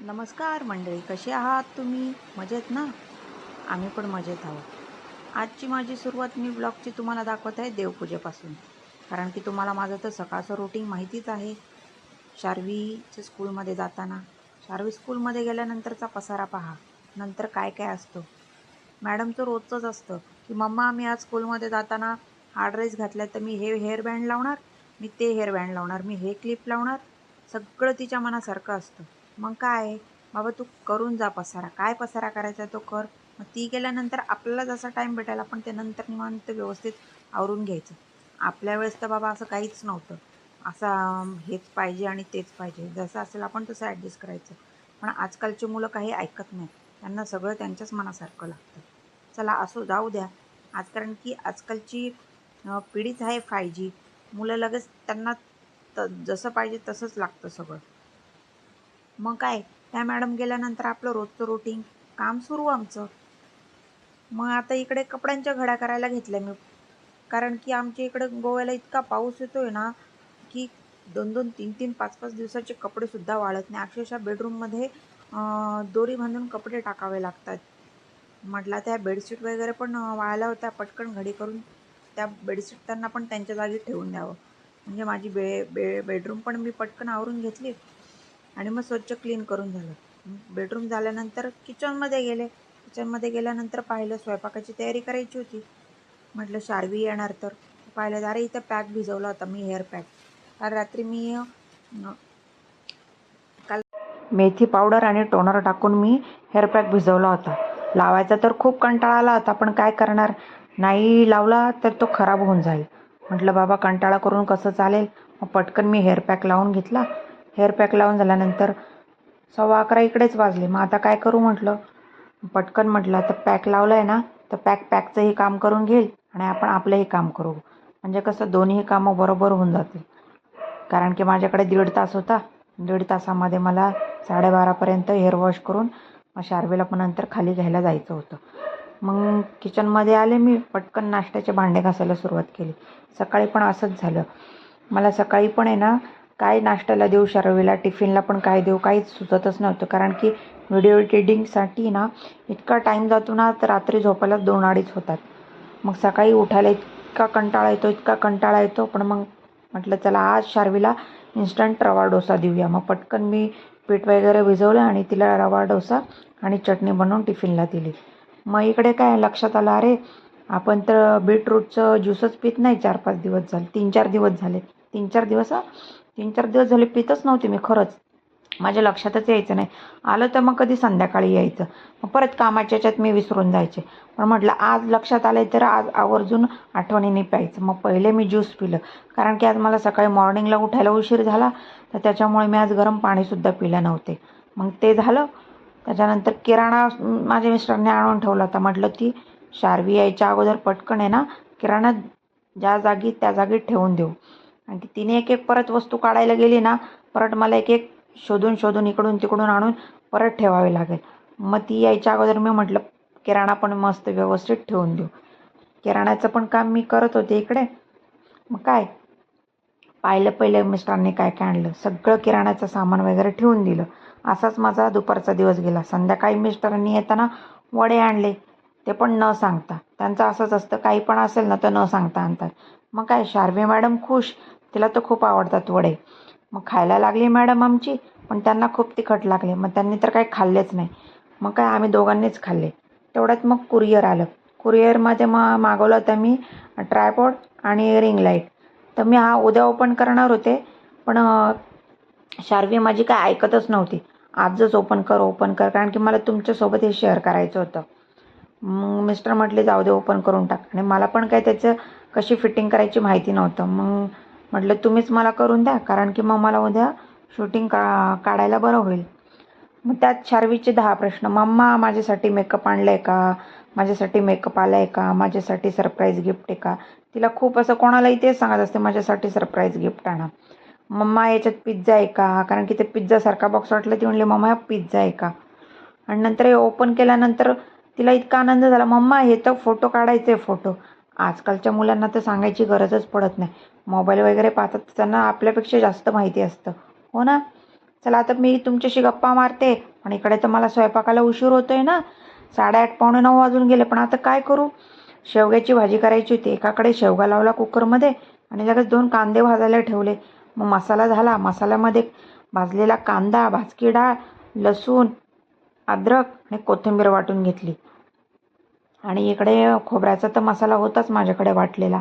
नमस्कार मंडळी कसे आहात तुम्ही? मजेत ना? आम्ही पण मजेत आहोत. आजची माझी सुरुवात मी ब्लॉगची तुम्हाला दाखवत आहे देवपूजेपासून. कारण की तुम्हाला माझं तर सकाळचं रुटीन माहितीच आहे. शार्वीच्या स्कूलमध्ये जाताना शार्वी स्कूलमध्ये गेल्यानंतरचा पसारा पहा. नंतर काय काय असतं? मॅडमचं रोजचंच असतं की मम्मा आम्ही आज स्कूलमध्ये जाताना हा ड्रेस घातला तर मी हे हेअर बँड लावणार? मी ते हेअर बँड लावणार? मी हे क्लिप लावणार? सगळं तिच्या मनासारखं असतं. मग काय? आहे, बाबा तू करून जा पसारा. काय पसारा करायचा तो कर. मग ती गेल्यानंतर आपल्याला जसा टाईम भेटायला आपण ते नंतर निवांत व्यवस्थित आवरून घ्यायचं. आपल्या वेळेस तर बाबा असं काहीच नव्हतं. असं हेच पाहिजे आणि तेच पाहिजे. जसं असेल आपण तसं ॲडजस्ट करायचं. पण आजकालची मुलं काही ऐकत नाही त्यांना सगळं त्यांच्याच मनासारखं लागतं. चला असो जाऊ द्या. आज कारण की आजकालची पिढीच आहे फाय जी मुलं लगेच त्यांना त जसं पाहिजे तसंच लागतं सगळं. मग काय? त्या मॅडम गेल्यानंतर आपलं रोजचं रुटीन काम सुरू आमचं. मग आता इकडे कपड्यांच्या घड्या करायला घेतल्या मी. कारण की आमच्या इकडे गोव्याला इतका पाऊस येतोय ना की दोन दोन तीन तीन पाच पाच दिवसाचे कपडेसुद्धा वाळत नाही. अक्षरशः बेडरूममध्ये दोरी बांधून कपडे टाकावे लागतात. म्हटलं त्या बेडशीट वगैरे पण वाळल्या होत्या पटकन घडी करून त्या बेडशीट त्यांना पण त्यांच्या जागी ठेवून द्यावं. म्हणजे माझी बे बे बेडरूम पण मी पटकन आवरून घेतली. आणि मग स्वच्छ क्लीन करून झालं. बेडरूम झाल्यानंतर किचनमध्ये गेले. किचनमध्ये गेल्यानंतर पाहिलं स्वयंपाकाची तयारी करायची होती. म्हटलं शार्वी येणार तर. पाहिलं अरे इथं पॅक भिजवला होता मी हेअर पॅक. काल रात्री मी काल मेथी पावडर आणि टोनर टाकून मी हेअर पॅक भिजवला होता. लावायचा तर खूप कंटाळा आला होता पण काय करणार? नाही लावला तर तो खराब होऊन जाईल. म्हटलं बाबा कंटाळा करून कसं चालेल? मग पटकन मी हेअर पॅक लावून घेतला. हेअर पॅक लावून झाल्यानंतर सव्वा अकरा इकडेच वाजले. मग आता काय करू म्हटलं? पटकन म्हटलं आता पॅक लावलं आहे ना तर पॅक पॅकचंही काम करून घेईल आणि आपण आपलंही काम करू. म्हणजे कसं दोन्ही कामं बरोबर होऊन जातील. कारण की माझ्याकडे दीड तास होता. दीड तासामध्ये मला साडेबारापर्यंत हेअर वॉश करून मग शार्वेला पण नंतर खाली घ्यायला जायचं होतं. मग किचनमध्ये आले मी पटकन नाश्त्याचे भांडे घासायला सुरुवात केली. सकाळी पण असंच झालं. मला सकाळी पण आहे ना काय नाश्त्याला देऊ? शार्वेला टिफिनला पण काय देऊ? काहीच सुचतच नव्हतं. कारण की व्हिडिओ एडिटिंगसाठी ना इतका टाईम जातो ना तर रात्री झोपायला दोन अडीच होतात. मग सकाळी उठायला इतका कंटाळा येतो इतका कंटाळा येतो. पण मग म्हटलं चला आज शार्वीला इन्स्टंट रवा डोसा देऊया. मग पटकन मी पीठ वगैरे भिजवलं आणि तिला रवा डोसा आणि चटणी बनवून टिफिनला दिली. मग इकडे काय लक्षात आलं अरे आपण तर बीटरूटचं ज्यूसच पित नाही. चार पाच दिवस झाले तीन चार दिवस झाले. तीन चार दिवस तीन चार दिवस झाले पितच नव्हते मी खरंच. माझ्या लक्षातच यायचं नाही. आलं तर मग कधी संध्याकाळी यायचं. मग परत कामाच्या याच्यात मी विसरून जायचे. पण म्हटलं आज लक्षात आलं तर आज आवर्जून आठवणीने प्यायचं. मग पहिले मी ज्यूस पिलं. कारण की आज मला सकाळी मॉर्निंगला उठायला उशीर झाला. तर त्याच्यामुळे मी आज गरम पाणीसुद्धा पिलं नव्हते. मग ते झालं. त्याच्यानंतर किराणा माझ्या मिस्टरने आणून ठेवला होता. म्हटलं ती शार्वी यायच्या अगोदर पटकन आहे ना किराणा ज्या जागी त्या जागी ठेवून देऊ. आणि तिने एक एक परत वस्तू काढायला गेली ना परत मला एक एक शोधून शोधून इकडून तिकडून आणून परत ठेवावे लागेल. मग ती यायच्या अगोदर मी म्हटलं किराणा पण मस्त व्यवस्थित ठेवून देऊ. किराण्याचं पण काम मी करत होते इकडे. मग काय? पाहिलं पहिलं मिस्टरांनी काय काय आणलं. सगळं किराण्याचं सामान वगैरे ठेवून दिलं. असाच माझा दुपारचा दिवस गेला. संध्याकाळी मिस्टरांनी येताना वडे आणले. ते पण न सांगता. त्यांचं असंच असतं. काही पण असेल ना तर न सांगता आणतात. मग काय? शार्वी मॅडम खुश. तिला तर खूप आवडतात वडे. मग खायला लागली मॅडम आमची पण त्यांना खूप तिखट लागले. मग त्यांनी तर काही खाल्लेच नाही. मग काय आम्ही दोघांनीच खाल्ले. तेवढ्यात मग कुरिअर आलं. कुरिअरमध्ये मग मागवलं होतं मी ट्रायपॉड आणि रिंग लाइट. तर मी हा उद्या ओपन करणार होते पण शार्वी माझी काय ऐकतच नव्हती. आजच ओपन कर ओपन कर कारण की मला तुमच्यासोबत हे शेअर करायचं होतं. मग मिस्टर म्हटले जाऊ दे ओपन करून टाक. आणि मला पण काय त्याचं कशी फिटिंग करायची माहिती नव्हतं. मग म्हटलं तुम्हीच मला करून द्या कारण की मग मला उद्या शूटिंग का काढायला बरं होईल. मग त्यात शार्वीचे दहा प्रश्न. मम्मा माझ्यासाठी मेकअप आणलं आहे का? माझ्यासाठी मेकअप आला आहे का? माझ्यासाठी सरप्राईज गिफ्ट आहे का? तिला खूप असं कोणालाही तेच सांगत असते माझ्यासाठी सरप्राईज गिफ्ट आणा. मम्मा याच्यात पिझ्झा आहे का? कारण की ते पिझ्झासारखा बॉक्स वाटला ती म्हणली मम्मा हा पिझ्झा आहे का? आणि नंतर हे ओपन केल्यानंतर तिला इतका आनंद झाला मम्मा हे तर फोटो काढायचे फोटो आजकालच्या मुलांना तर सांगायची गरजच पडत नाही. मोबाईल वगैरे पाहतात त्यांना आपल्यापेक्षा जास्त माहिती असतं. हो ना? चला आता मी तुमच्याशी गप्पा मारते पण इकडे तर मला स्वयंपाकाला उशीर होतो आहे ना. साडेआठ पावणे नऊ वाजून गेले पण आता काय करू? शेवग्याची भाजी करायची होती. एकाकडे शेवगा लावला कुकरमध्ये आणि लगेच दोन कांदे भाजायला ठेवले. मग मसाला झाला. मसाल्यामध्ये भाजलेला कांदा भाजकी डाळ लसूण अद्रक आणि कोथिंबीर वाटून घेतली. आणि इकडे खोबऱ्याचा तर मसाला होताच माझ्याकडे वाटलेला.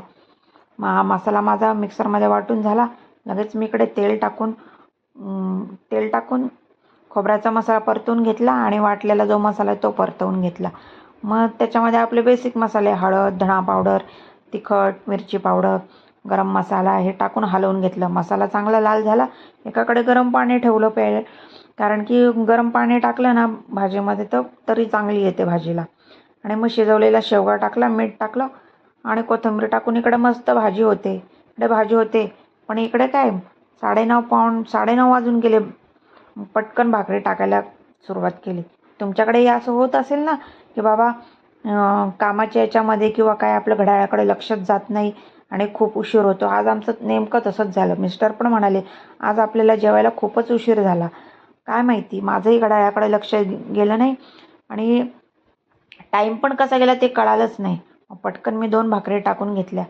मग हा मसाला माझा मिक्सरमध्ये वाटून झाला. लगेच मी इकडे तेल टाकून तेल टाकून खोबऱ्याचा मसाला परतवून घेतला आणि वाटलेला जो मसाला आहे तो परतवून घेतला. मग त्याच्यामध्ये आपले बेसिक मसाले हळद धणा पावडर तिखट मिरची पावडर गरम मसाला हे टाकून हलवून घेतलं. मसाला चांगला लाल झाला. एकाकडे गरम पाणी ठेवलं प्यायला कारण की गरम पाणी टाकलं ना भाजीमध्ये तर तरी चांगली येते भाजीला. आणि मग शिजवलेला शेवगा टाकला मीठ टाकलं आणि कोथिंबीर टाकून इकडे मस्त भाजी होते. इकडे भाजी होते. पण इकडे काय साडेनऊ पाऊण साडेनऊ वाजून गेले. पटकन भाकरी टाकायला सुरुवात केली. तुमच्याकडे असं होत असेल ना की बाबा कामाच्या याच्यामध्ये किंवा काय आपलं घड्याळाकडे लक्षच जात नाही आणि खूप उशीर होतो. आज आमचं नेमकं तसंच झालं. मिस्टर पण म्हणाले आज आपल्याला जेवायला खूपच उशीर झाला. काय माहिती माझंही घड्याळाकडे लक्ष गेलं नाही. आणि टाईम पण कसा गेला ते कळालंच नाही. मग पटकन मी दोन भाकरी टाकून घेतल्या.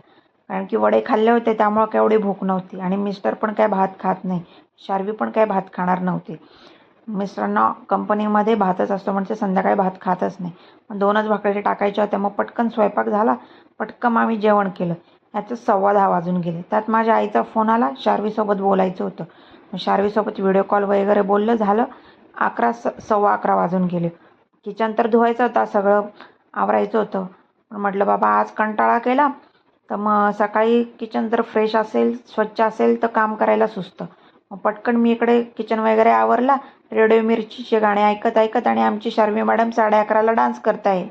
कारण की वडे खाल्ले होते त्यामुळं काय एवढी भूक नव्हती. आणि मिस्टर पण काय भात खात नाही. शार्वी पण काय भात खाणार नव्हते. मिस्टरांना कंपनीमध्ये भातच असतो म्हणजे संध्याकाळी भात खातच नाही. पण दोनच भाकरी टाकायच्या होत्या. मग पटकन स्वयंपाक झाला. पटकन आम्ही जेवण केलं. याचं सव्वा दहा वाजून गेले. त्यात माझ्या आईचा फोन आला. शार्वीसोबत बोलायचं होतं. शार्वीसोबत व्हिडिओ कॉल वगैरे बोललं झालं. अकरा स सव्वा अकरा वाजून गेले. किचन तर धुवायचं होता सगळं आवरायचं होतं. पण म्हटलं बाबा आज कंटाळा केला. तर मग सकाळी किचन जर फ्रेश असेल स्वच्छ असेल तर काम करायला सुचतं. मग पटकन मी इकडे किचन वगैरे आवरला. रेडिओ मिरचीचे गाणे ऐकत ऐकत आणि आमची शार्वी मॅडम साडे अकराला डान्स करताय.